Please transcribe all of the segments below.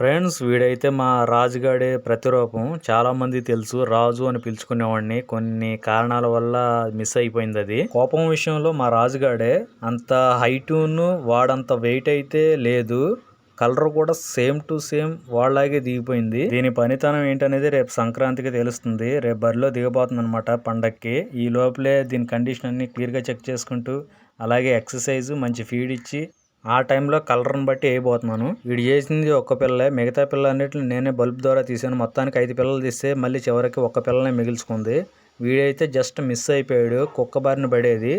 Friends వీడైతే మా రాజుగాడే ప్రతిరూపం. చాలామంది తెలుసు. రాజు అని పిలుచుకునేవాడిని. కొన్ని కారణాల వల్ల మిస్ అయిపోయింది అది. కోపం విషయంలో మా రాజుగాడే అంత హైటును వాడంత వెయిట్ అయితే లేదు. కలర్ కూడా సేమ్ టు సేమ్ వాళ్ళలాగే దిగిపోయింది. దీని పనితనం ఏంటనేది రేపు సంక్రాంతికి తెలుస్తుంది. రేపు బరిలో దిగబోతుంది అనమాట పండక్కి. ఈ లోపలే దీని కండిషన్ అన్ని క్లియర్గా చెక్ చేసుకుంటూ అలాగే ఎక్సర్సైజ్ మంచి ఫీడ్ ఇచ్చి ఆ టైంలో కలర్ని బట్టి వేయబోతున్నాను. వీడు చేసింది ఒక్క పిల్లలే. మిగతా పిల్లలన్నింటిని నేనే బల్బ్ ద్వారా తీసాను మొత్తానికి ఐదు పిల్లలు తీస్తే మళ్ళీ చివరికి ఒక్క పిల్లనే మిగిల్చుకుంది. వీడైతే జస్ట్ మిస్ అయిపోయాడు. కుక్క బారిన పడేది.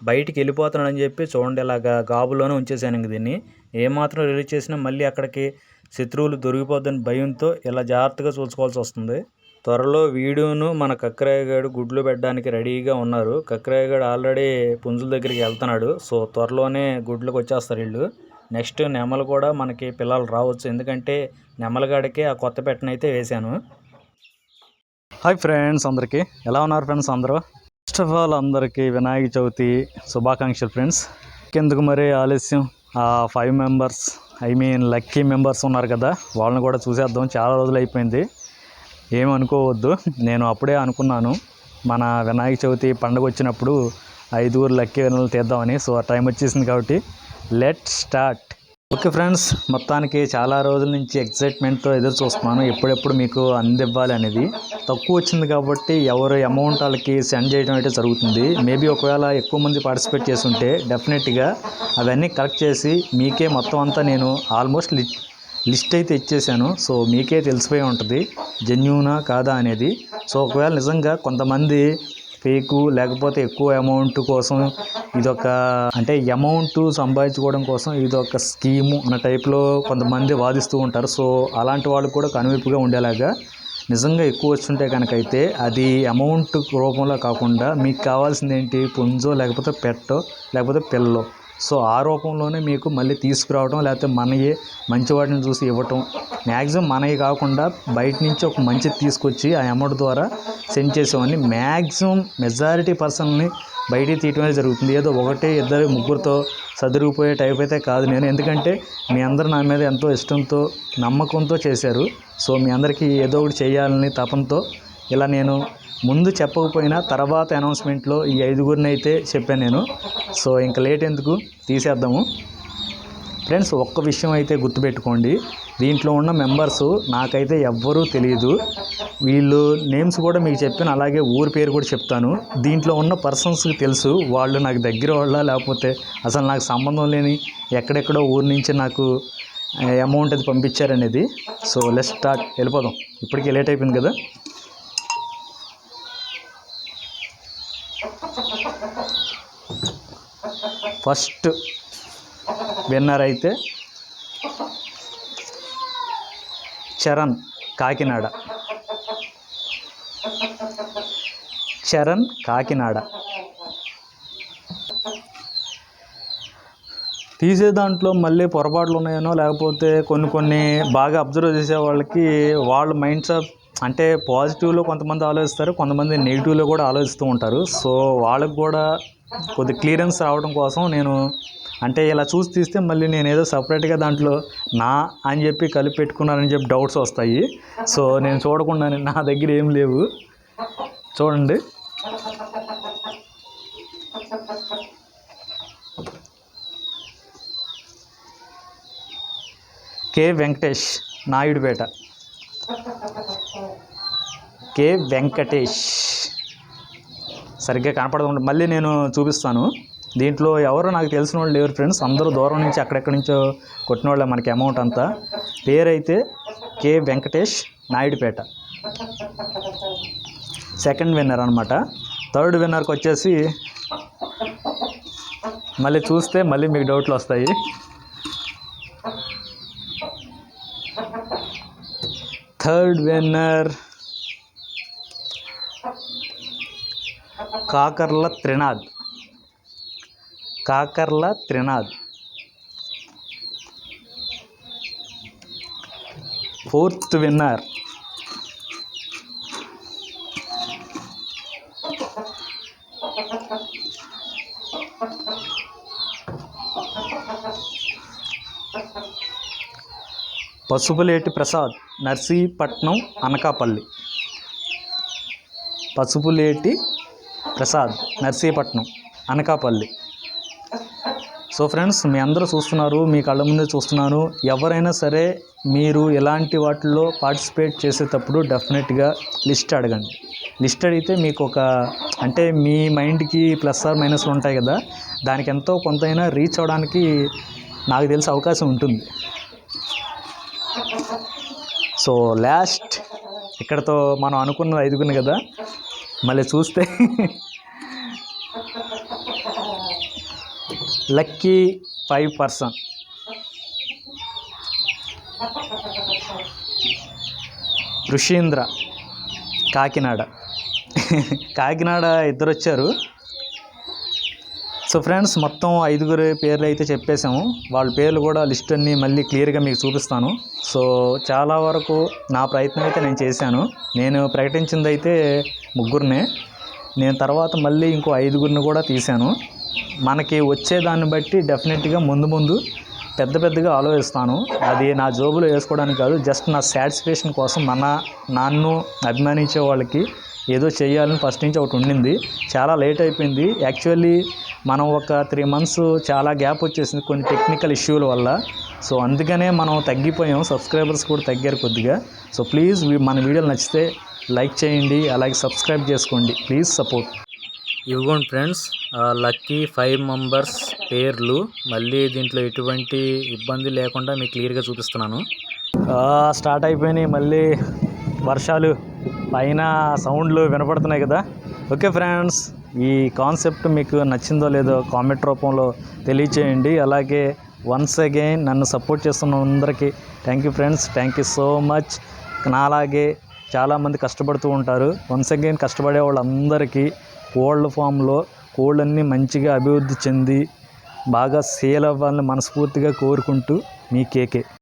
బయటికి వెళ్ళిపోతున్నాడని చెప్పి చూడండి ఇలాగా గాబులోనే ఉంచేసాను ఇంక దీన్ని. ఏమాత్రం రిలీజ్ చేసినా మళ్ళీ అక్కడికి శత్రువులు దొరికిపోద్దని భయంతో ఇలా జాగ్రత్తగా చూసుకోవాల్సి వస్తుంది. త్వరలో వీడును మన కక్కరాయగాడు గుడ్లు పెట్టడానికి రెడీగా ఉన్నారు. కక్కరాయగాడు ఆల్రెడీ పుంజుల దగ్గరికి వెళ్తున్నాడు. సో త్వరలోనే గుడ్లకు వచ్చేస్తారు వీళ్ళు. నెక్స్ట్ నెమలు కూడా మనకి పిల్లలు రావచ్చు. ఎందుకంటే నెమలగాడికి ఆ కొత్త పెట్టనైతే వేశాను. హాయ్ ఫ్రెండ్స్ అందరికీ. ఎలా ఉన్నారు ఫ్రెండ్స్ అందరూ? ఫస్ట్ ఆఫ్ ఆల్ అందరికీ వినాయక చవితి శుభాకాంక్షలు ఫ్రెండ్స్. ఎందుకు మరి ఆలస్యం? ఆ five members I mean lucky members ఉన్నారు కదా. వాళ్ళని కూడా చూసేద్దాం. చాలా రోజులు అయిపోయింది. ఏమనుకోవద్దు. నేను అప్పుడే అనుకున్నాను మన వినాయక చవితి పండుగ వచ్చినప్పుడు ఐదుగురు లక్కీ వినలు తీద్దామని. సో ఆ టైం వచ్చేసింది కాబట్టి లెట్ స్టార్ట్. ఓకే ఫ్రెండ్స్ మొత్తానికి చాలా రోజుల నుంచి ఎక్సైట్మెంట్తో ఎదురు చూస్తున్నాను. ఎప్పుడెప్పుడు మీకు అందివ్వాలి అనేది తక్కువ వచ్చింది కాబట్టి ఎవరు అమౌంట్ వాళ్ళకి సెండ్ చేయడం అయితే జరుగుతుంది. మేబీ ఒకవేళ ఎక్కువ మంది పార్టిసిపేట్ చేస్తుంటే డెఫినెట్గా అవన్నీ కలెక్ట్ చేసి మీకే మొత్తం అంతా నేను ఆల్మోస్ట్ లి లిస్ట్ అయితే ఇచ్చేసాను సో మీకే తెలిసిపోయి ఉంటుంది. జెన్యునా కాదా అనేది. సో ఒకవేళ నిజంగా కొంతమంది ఫేకు లేకపోతే ఎక్కువ అమౌంట్ కోసం ఇదొక అంటే అమౌంట్ సంపాదించుకోవడం కోసం ఇదొక స్కీము అన్న టైప్లో కొంతమంది వాదిస్తూ ఉంటారు. సో అలాంటి వాళ్ళు కూడా కనువిపుగా ఉండేలాగా నిజంగా ఎక్కువ వచ్చుంటే కనుకైతే అది అమౌంట్ రూపంలో కాకుండా మీకు కావాల్సింది ఏంటి పుంజో లేకపోతే పెట్టో లేకపోతే పిల్లో? సో ఆ రూపంలోనే మీకు మళ్ళీ తీసుకురావడం లేకపోతే మనయే మంచి వాటిని చూసి ఇవ్వటం. మ్యాక్సిమం మనవి కాకుండా బయట నుంచి ఒక మంచి తీసుకొచ్చి ఆ అమౌంట్ ద్వారా సెండ్ చేసేవాడిని. మ్యాక్సిమం మెజారిటీ పర్సన్ని బయటికి తీయటమే జరుగుతుంది. ఏదో ఒకటి ఇద్దరు ముగ్గురితో సదురుకుపోయే టైప్ అయితే కాదు నేను. ఎందుకంటే మీ అందరు నా మీద ఎంతో ఇష్టంతో నమ్మకంతో చేశారు. సో మీ అందరికీ ఏదో ఒకటి చేయాలని తపంతో ఇలా నేను ముందు చెప్పకపోయినా తర్వాత అనౌన్స్మెంట్లో ఈ ఐదుగురిని అయితే చెప్పాను నేను. సో ఇంకా లేట్ ఎందుకు? తీసేద్దాము. ఫ్రెండ్స్ ఒక్క విషయం అయితే గుర్తుపెట్టుకోండి. దీంట్లో ఉన్న మెంబర్స్ నాకైతే ఎవ్వరూ తెలియదు వీళ్ళు నేమ్స్ కూడా మీకు చెప్పాను అలాగే ఊరి పేరు కూడా చెప్తాను. దీంట్లో ఉన్న పర్సన్స్కి తెలుసు వాళ్ళు నాకు దగ్గర వాళ్ళ లేకపోతే అసలు నాకు సంబంధం లేని ఎక్కడెక్కడో ఊరి నుంచి నాకు అమౌంట్ అది పంపించారనేది. సో లెస్ స్టార్ట్ వెళ్ళిపోదాం. ఇప్పటికే లేట్ అయిపోయింది కదా? ఫస్ట్ విన్నర్ అయితే చరణ్ కాకినాడ. చరణ్ కాకినాడ. తీసే దాంట్లో మళ్ళీ పొరపాట్లు ఉన్నాయనో లేకపోతే కొన్ని కొన్ని బాగా అబ్జర్వ్ చేసే వాళ్ళకి వాళ్ళ మైండ్స్ ఆఫ్ అంటే పాజిటివ్లో కొంతమంది ఆలోచిస్తారు కొంతమంది నెగిటివ్లో కూడా ఆలోచిస్తూ ఉంటారు. సో వాళ్ళకు కూడా కొద్ది క్లియరెన్స్ రావడం కోసం నేను అంటే ఇలా చూసి తీస్తే మళ్ళీ నేను ఏదో సపరేట్గా దాంట్లో నా అని చెప్పి కలిపి పెట్టుకున్నానని చెప్పి డౌట్స్ వస్తాయి. సో నేను చూడకుండా నా దగ్గర ఏం లేవు. చూడండి. కె వెంకటేష్ నాయుడుపేట. కె వెంకటేష్. సరిగ్గా కనపడదు మళ్ళీ నేను చూపిస్తాను. దీంట్లో ఎవరు నాకు తెలిసిన వాళ్ళు లేరు ఫ్రెండ్స్. అందరూ దూరం నుంచి అక్కడెక్కడి నుంచో కొట్టిన వాళ్ళే మనకి అమౌంట్ అంతా. పేరైతే K Venkatesh Naidupeta. Second winner అనమాట థర్డ్ విన్నర్కి వచ్చేసి మళ్ళీ చూస్తే మళ్ళీ మీకు డౌట్లు వస్తాయి. Third winner Kakarla Trinath Kakarla Trinath fourth winner. Pasupuleti Prasad Narsipatnam Anakapalli. Pasupuleti Prasad Narsipatnam Anakapalli. So friends మీ అందరూ చూస్తున్నారు మీ కళ్ళ ముందే చూస్తున్నాను. ఎవరైనా సరే మీరు ఎలాంటి వాటిల్లో పార్టిసిపేట్ చేసేటప్పుడు డెఫినెట్గా లిస్ట్ అడగండి. లిస్ట్ అడిగితే మీకు ఒక అంటే మీ మైండ్కి ప్లస్ ఆర్ మైనస్లు ఉంటాయి కదా దానికి ఎంతో కొంతైనా రీచ్ అవ్వడానికి నాకు తెలిసే అవకాశం ఉంటుంది. సో లాస్ట్ ఇక్కడతో మనం అనుకున్నది ఐదుగురిని కదా మళ్ళీ చూస్తే. Lucky five person. Rushindra Kakinada. Kakinada ఇద్దరు వచ్చారు. సో ఫ్రెండ్స్ మొత్తం ఐదుగురు పేర్లు అయితే చెప్పేశాము. వాళ్ళ పేర్లు కూడా లిస్ట్ అన్ని మళ్ళీ క్లియర్గా మీకు చూపిస్తాను. సో చాలా వరకు నా ప్రయత్నం అయితే నేను చేశాను. నేను ప్రకటించింది అయితే ముగ్గురినే. నేను తర్వాత మళ్ళీ ఇంకో ఐదుగురిని కూడా తీశాను. మనకి వచ్చేదాన్ని బట్టి డెఫినెట్గా ముందు ముందు పెద్ద పెద్దగా ఆలోచిస్తాను. అది నా జోబులో వేసుకోవడానికి కాదు జస్ట్ నా సాటిస్ఫాక్షన్ కోసం మన నన్ను అభిమానించే వాళ్ళకి ఏదో చేయాలని ఫస్ట్ నుంచి ఒకటి ఉండింది. చాలా లేట్ అయిపోయింది. యాక్చువల్లీ మనం ఒక త్రీ మంత్స్ చాలా గ్యాప్ వచ్చేసింది కొన్ని టెక్నికల్ ఇష్యూల వల్ల. సో అందుకనే మనం తగ్గిపోయాం. సబ్స్క్రైబర్స్ కూడా తగ్గారు కొద్దిగా. సో ప్లీజ్ మన వీడియోలు నచ్చితే లైక్ చేయండి అలాగే సబ్స్క్రైబ్ చేసుకోండి. Please support. ఇవ్వండి ఫ్రెండ్స్ లక్కీ ఫైవ్ మెంబర్స్ పేర్లు మళ్ళీ దీంట్లో ఎటువంటి ఇబ్బంది లేకుండా మీకు క్లియర్గా చూపిస్తున్నాను. స్టార్ట్ అయిపోయినాయి మళ్ళీ వర్షాలు. పైన సౌండ్లు వినపడుతున్నాయి కదా. ఓకే ఫ్రెండ్స్ ఈ కాన్సెప్ట్ మీకు నచ్చిందో లేదో కామెంట్ రూపంలో తెలియచేయండి. అలాగే వన్స్ అగైన్ నన్ను సపోర్ట్ చేస్తున్న అందరికీ thank you friends thank you so much. నాలాగే చాలామంది కష్టపడుతూ ఉంటారు. వన్స్ అగైన్ కష్టపడే వాళ్ళందరికీ కోళ్ళ ఫామ్లో కోళ్ళన్నీ మంచిగా అభివృద్ధి చెంది బాగా సేల్ అవ్వాలని మనస్ఫూర్తిగా కోరుకుంటూ మీ కేకే.